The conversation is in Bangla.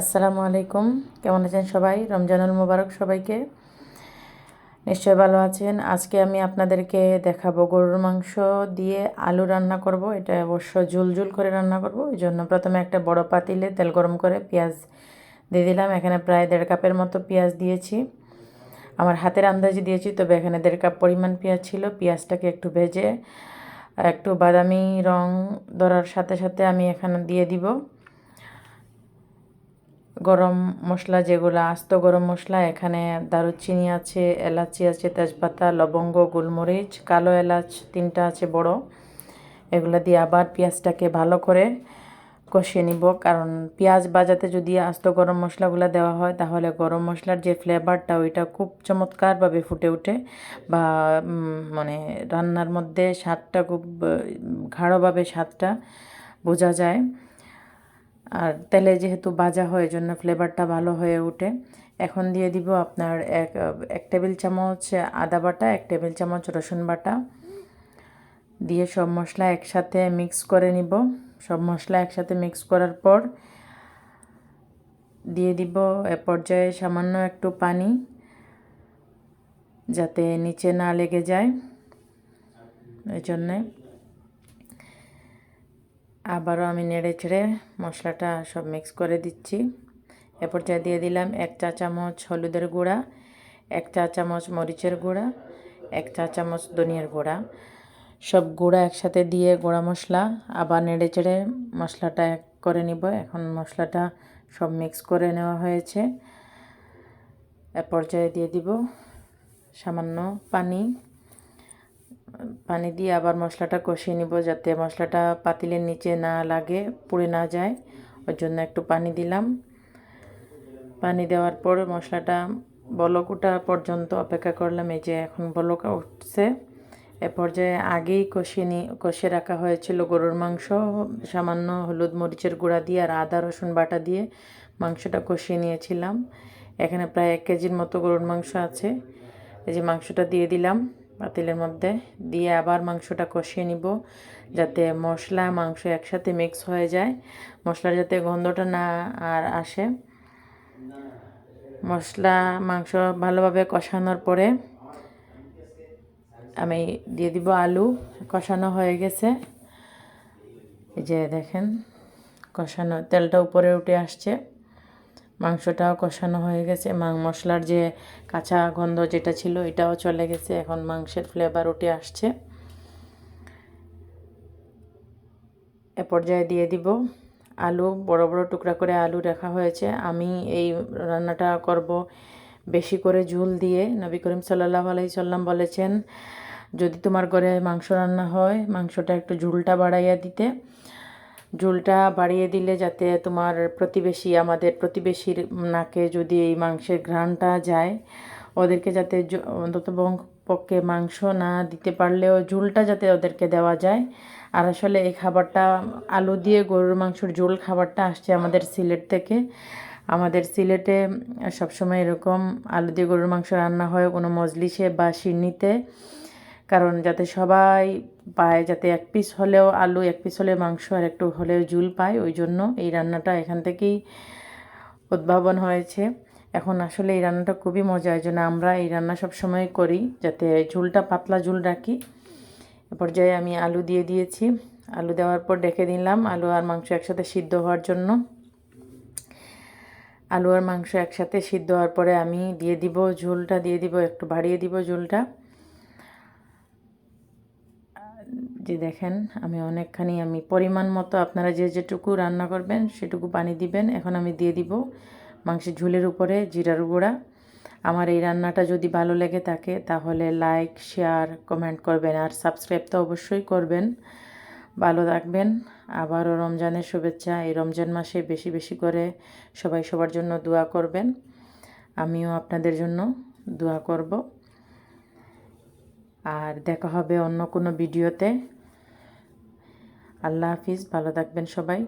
আসসালামু আলাইকুম। কেমন আছেন সবাই? রমজানুল মোবারক সবাইকে। নিশ্চয় ভালো আছেন। আজকে আমি আপনাদেরকে দেখাবো গরুর মাংস দিয়ে আলু রান্না করব। এটা অবশ্য ঝুল ঝুল করে রান্না করব। এই জন্য প্রথমে একটা বড় পাতিলে তেল গরম করে পেঁয়াজ দিয়ে দিলাম। এখানে প্রায় দেড় কাপের মতো পেঁয়াজ দিয়েছি। আমার হাতের আন্দাজে দিয়েছি, তবে এখানে দেড় কাপ পরিমাণ পেঁয়াজ ছিল। পেঁয়াজটাকে একটু ভেজে, একটু বাদামি রং ধরার সাথে সাথে আমি এখানে দিয়ে দিব। গরম মশলা যেগুলো, আস্ত গরম মশলা, এখানে দারুচিনি আছে, এলাচি আছে, তেজপাতা, লবঙ্গ, গোলমরিচ, কালো এলাচ, তিনটা আছে বড়। এগুলো দিয়ে আবার পেঁয়াজটাকে ভালো করে কষিয়ে নিব, কারণ পেঁয়াজ বাজাতে যদি আস্ত গরম মশলাগুলো দেওয়া হয়, তাহলে গরম মশলার যে ফ্লেভারটা, ওইটা খুব চমৎকারভাবে ফুটে ওঠে বা মানে রান্নার মধ্যে স্বাদটা খুব গাঢ়ভাবে স্বাদটা বোঝা যায়। আর তেলে যেহেতু ভাজা হয় জন্য ফ্লেভারটা ভালো হয়ে ওঠে। এখন দিয়ে দিব আপনার এক এক টেবিল চামচ আদা বাটা, এক টেবিল চামচ রসুন বাটা। দিয়ে সব মশলা একসাথে মিক্স করে নিব। সব মশলা একসাথে মিক্স করার পর দিয়ে দিব এ পর্যায়ে সামান্য একটু পানি, যাতে নিচে না লেগে যায়। এই জন্যে আবারও আমি নেড়ে ছেড়ে মশলাটা সব মিক্স করে দিচ্ছি। এ পর্যায়ে দিয়ে দিলাম এক চা চামচ হলুদের গুঁড়া, এক চা চামচ মরিচের গুঁড়া, এক চা চামচ ধনিয়ার গুঁড়া। সব গুঁড়া একসাথে দিয়ে গুঁড়া মশলা, আবার নেড়ে চেড়ে মশলাটা এক করে নিব। এখন মশলাটা সব মিক্স করে নেওয়া হয়েছে। এ পর্যায়ে দিয়ে দিব সামান্য পানি। পানি দিয়ে আবার মশলাটা কষিয়ে নিব যাতে মশলাটা পাতিলের নিচে না লাগে, পুড়ে না যায়। ওই জন্য একটু পানি দিলাম। পানি দেওয়ার পর মশলাটা বলক ওঠা পর্যন্ত অপেক্ষা করলাম, এই যে এখন বলক উঠছে। এ পর্যায়ে আগেই কষিয়ে নি, কষিয়ে রাখা হয়েছিল গরুর মাংস, সামান্য হলুদ মরিচের গুঁড়া দিয়ে আর আদা, রসুন বাটা দিয়ে মাংসটা কষিয়ে নিয়েছিলাম। এখানে প্রায় এক কেজির মতো গরুর মাংস আছে। এই যে মাংসটা দিয়ে দিলাম। পাতিলের মধ্যে দিয়ে আবার মাংসটা কষিয়ে নিব যাতে মশলা, মাংস একসাথে মিক্স হয়ে যায়। মশলার যাতে গন্ধটা না আর আসে। মশলা, মাংস ভালোভাবে কষানোর পরে আমি দিয়ে দিব আলু, কষানো হয়ে গেছে। এই যে দেখেন, কষানো তেলটা উপরে উঠে আসছে। মাংসটাও কষানো হয়ে গেছে। মশলার যে কাঁচা গন্ধ যেটা ছিল, এটাও চলে গেছে। এখন মাংসের ফ্লেভার উঠে আসছে। এ পর্যায়ে দিয়ে দিব আলু। বড় বড় টুকরা করে আলু রাখা হয়েছে। আমি এই রান্নাটা করব বেশি করে ঝুল দিয়ে। নবী করিম সাল্লাহ আলাই সাল্লাম বলেছেন, যদি তোমার ঘরে মাংস রান্না হয়, মাংসটা একটু ঝুলটা বাড়াইয়া দিতে। ঝোলটা বাড়িয়ে দিলে যাতে তোমার প্রতিবেশী, আমাদের প্রতিবেশীর নাকে যদি এই মাংসের ঘ্রাণটা যায়, ওদেরকে যাতে অন্তত পক্ষে মাংস না দিতে পারলেও ঝোলটা যাতে ওদেরকে দেওয়া যায়। আর আসলে এই খাবারটা, আলু দিয়ে গরুর মাংসর ঝোল খাবারটা আসছে আমাদের সিলেট থেকে। আমাদের সিলেটে সবসময় এরকম আলু দিয়ে গরুর মাংস রান্না হয় কোনো মজলিসে বা সিন্নিতে। কারণ যাতে সবাই পায়, যাতে এক পিস হলেও আলু, এক পিস হলে মাংস আর একটু হলেও জুল পায়, ওই জন্য এই রান্নাটা এখান থেকেই উদ্ভাবন হয়েছে। এখন আসলে এই রান্নাটা খুবই মজা এই জন্য আমরা এই রান্না সব সময় করি যাতে ঝুলটা, পাতলা ঝুল রাখি। পর্যায়ে আমি আলু দিয়ে দিয়েছি। আলু দেওয়ার পর ডেকে দিলাম। আলু আর মাংস একসাথে সিদ্ধ হওয়ার জন্য। আলু আর মাংস একসাথে সিদ্ধ হওয়ার পরে আমি দিয়ে দিব ঝোলটা, দিয়ে দিব, একটু বাড়িয়ে দিব ঝোলটা। যে দেখেন, আমি অনেকখানি, আমি পরিমাণ মতো আপনারা যে যেটুকু রান্না করবেন, সেটুকু পানি দিবেন। এখন আমি দিয়ে দিব মাংসের ঝুলের উপরে জিরার গুঁড়া। আমার এই রান্নাটা যদি ভালো লেগে থাকে, তাহলে লাইক, শেয়ার, কমেন্ট করবেন। আর সাবস্ক্রাইব তো অবশ্যই করবেন। ভালো থাকবেন। আবারও রমজানের শুভেচ্ছা। এই রমজান মাসে বেশি বেশি করে সবাই সবার জন্য দোয়া করবেন। আমিও আপনাদের জন্য দোয়া করব। আর দেখা হবে অন্য কোনো ভিডিওতে। আল্লাহ হাফিজ ভালো থাকবেন সবাই।